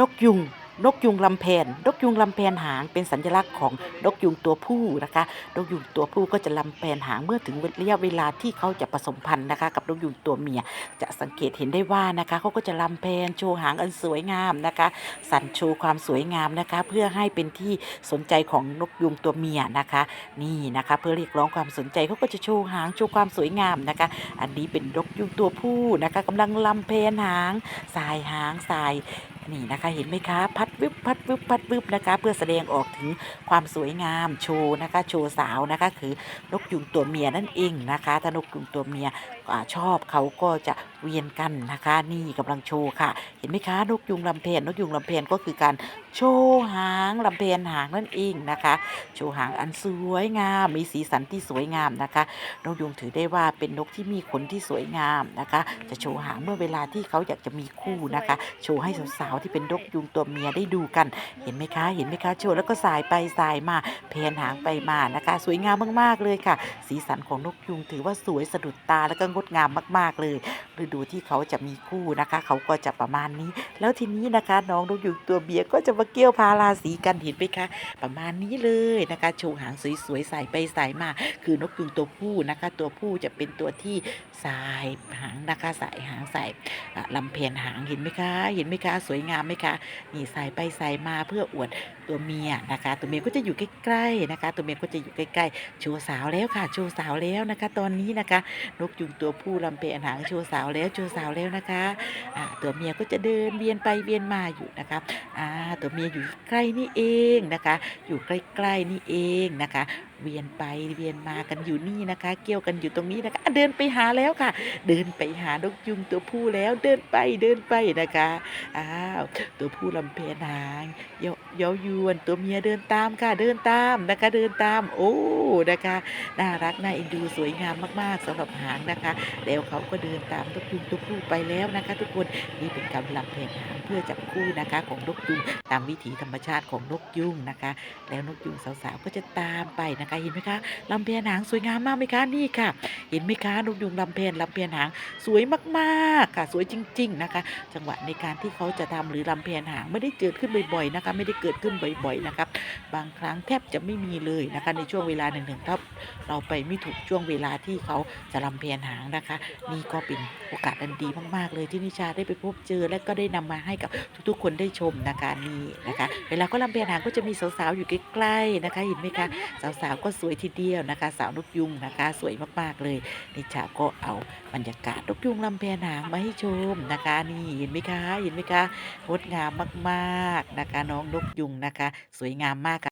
นกยุงนกยุงลำแพน นกยุงลำแพนหางเป็นสัญลักษณ์ของนกยุงตัวผู้นะคะ นกยุงตัวผู้ก็จะลำแพนหางเมื่อถึงระยะเวลาที่เขาจะผสมพันธุ์นะคะ กับนกยุงตัวเมีย จะสังเกตเห็นได้ว่านะคะเขาก็จะลำแพนโชว์หางอันสวยงามนะคะ สั่นโชว์ความสวยงามนะคะ เพื่อให้เป็นที่สนใจของนกยุงตัวเมียนะคะ นี่นะคะ เพื่อเรียกร้องความสนใจเขาก็จะโชว์หางโชว์ความสวยงามนะคะ อันนี้เป็นนกยุงตัวผู้นะคะกำลังลำเพนหาง สายหางสาย นี่นะคะเห็นไหมคะพัดวิบพัดวิบพัดวิบนะคะ เพื่อแสดงออกถึงความสวยงามโชว์นะคะ โชว์สาวนะคะ คือนกยุงตัวเมียนั่นเองนะคะถ้านกยุงตัวเมียอชอบเขาก็จะเวียนกันนะคะ นี่กำลังโชว์ค่ะ เห็นไหมคะนกยุงลำเพนนกยุงลำเพนก็คือการโชว์หางลำเพนหางนั่นเองนะคะ โชว์หางอันสวยงาม มีสีสันที่สวยงามนะคะ นกยุงถือได้ว่าเป็นนกที่มีขนที่สวยงามนะคะ จะโชว์หางเมื่อเวลาที่เขาอยากจะมีคู่นะคะ โชว์ให้สาวๆที่เป็นนกยุงตัวเมียได้ดูกัน เห็นไหมคะ เห็นไหมคะโชว์แล้วก็สายไปสายมาเพนหางไปมานะคะ สวยงามมากๆเลยค่ะสีสันของนกยุงถือว่าสวยสะดุดตาแล้วก็งดงามมาก ๆ เลยฤดูที่เขาจะมีคู่นะคะ เขาก็จะประมาณนี้ แล้วทีนี้นะคะน้องนกยุงตัวเมียก็จะมาเกี่ยวพาราสีกันเห็นไหมคะประมาณนี้เลยนะคะโชว์หางสวยๆใสายไปใสายมา คือนกยุงตัวผู้นะคะ ตัวผู้จะเป็นตัวที่สายหางนะคะสายหางสายอ่ลำเพนหางเห็นไหมคะ เห็นไหมคะ สวยงามไหมคะนี่สายไปสายมาเพื่ออวดตัวเมียนะคะ ตัวเมียก็จะอยู่ใกล้ๆนะคะ ตัวเมียก็จะอยู่ใกล้ๆโชว์สาวแล้วล้วค่ะโชว์สาวแล้วนะคะ ตอนนี้นะคะ นกยุงตัวผู้ลำเพนหางโชว์สาวแล้วโชว์สาวแล้วนะคะอ่าตัวเมียก็จะเดินเวียนไปเวียนมาอยู่นะคะอ่าตัวเมียอยู่ใกล้นี่เองนะคะ อยู่ใกล้ๆนี่เองนะคะเวียนไปเวียนมากันอยู่นี่นะคะ เกี่ยวกันอยู่ตรงนี้นะคะ เดินไปหาแล้วค่ะ เดินไปหานกยุงตัวผู้แล้วเดินไปเดินไปนะคะอ้าวตัวผู้ลำเพนหางเยาเย้ายวนตัวเมียเดินตามค่ะ เดินตามนะคะ เดินตาม โอ้นะคะน่ารักน่าเอ็นดูสวยงามมากๆสำหรับหางนะคะ แล้วเขาก็เดินตามนกยุงตัวผู้ไปแล้วนะคะ ทุกคนนี่เป็นการลำเพนหางเพื่อจับคู่นะคะของนกยุงตามวิถีธรรมชาติของนกยุงนะคะ แล้วนกยุงสาวๆก็จะตามไปนะคะเห็นไหมคะลำเพนหางสวยงามมากไหมคะนี่ค่ะ เห็นไหมคะนกยุงลำเพนลำเพนหางสวยมากๆค่ะ สวยจริง ๆนะคะ จังหวะในการที่เขาจะทำหรือลำเพนหางไม่ได้เกิดขึ้นบ่อยๆนะคะ ไม่ได้เกิดขึ้นบ่อยๆนะครับบางครั้งแทบจะไม่มีเลยนะคะในช่วงเวลาหนึ่งๆถ้าเราไปไม่ถูกช่วงเวลาที่เขาจะลำเพนหางนะคะ นี่ก็เป็นโอกาสอันดีมากๆ เลยที่นิชาได้ไปพบเจอและก็ได้นำมาให้กับทุกๆ คนได้ชมนะคะนี่นะคะ เวลาก็ลำเพนหางก็จะมีสาวๆอยู่ใกล้ๆนะคะเห็นไหมคะสาวๆก็สวยทีเดียวนะคะ สาวนกยุงนะคะ สวยมากๆเลยนิชาก็เอาบรรยากาศนกยุงลำแพนหางมาให้ชมนะคะ นี่เห็นไหมคะเห็นไหมคะงดงามมากๆนะคะ น้องนกยุงนะคะ สวยงามมากค่ะ